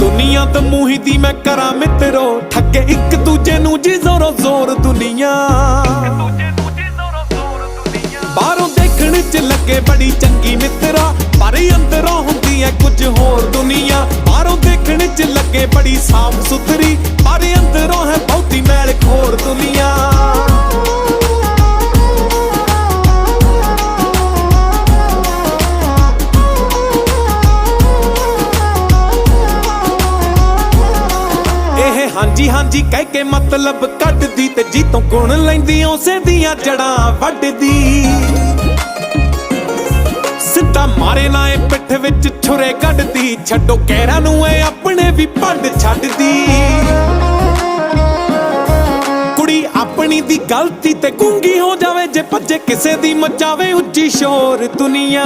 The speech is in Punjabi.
ਦੁਨੀਆ ਤੇ ਮੂਹੀ ਦੀ ਮੈਂ ਕਰਾਂ ਮਿੱਤਰੋ, ਠੱਗੇ ਇੱਕ ਦੂਜੇ ਨੂੰ ਜੀ ਜ਼ੋਰੋ ਜ਼ੋਰ ਦੁਨੀਆ। ਬਾਹਰੋਂ ਦੇਖਣ ਚ ਲੱਗੇ ਬੜੀ ਚੰਗੀ ਮਿੱਤਰਾ, ਪਰ ਅੰਦਰੋਂ ਹੁੰਦੀ ਹੈ ਕੁਝ ਹੋਰ ਦੁਨੀਆ। ਬਾਹਰੋਂ ਦੇਖਣ ਚ ਲੱਗੇ ਬੜੀ ਸਾਫ਼ ਸੁਥਰੀ ਇਹ ਹਾਂਜੀ ਹਾਂਜੀ, ਕਹਿ ਕੇ ਮਤਲਬ ਕੱਢਦੀ ਤੇ ਜੀ ਤੋਂ ਗੁਣ ਲੈਂਦੀ, ਉਸੇ ਦੀਆਂ ਜੜਾਂ ਵੱਢਦੀ। ਸਿੱਧਾ ਮਾਰੇ ਨਾ ਇਹ ਪਿੱਠ ਵਿੱਚ ਛੁਰੇ ਕੱਢਦੀ, ਛੱਡੋ ਕਹਿਰਾਂ ਨੂੰ ਇਹ ਆਪਣੇ ਵੀ ਭੰਡ ਛੱਡਦੀ। ਕੁੜੀ ਆਪਣੀ ਦੀ ਗਲਤੀ ਤੇ ਗੁੰਗੀ ਹੋ ਜਾਵੇ, ਜੇ ਭੱਜੇ ਕਿਸੇ ਦੀ ਮਚਾਵੇ ਉੱਚੀ ਸ਼ੋਰ ਦੁਨੀਆ।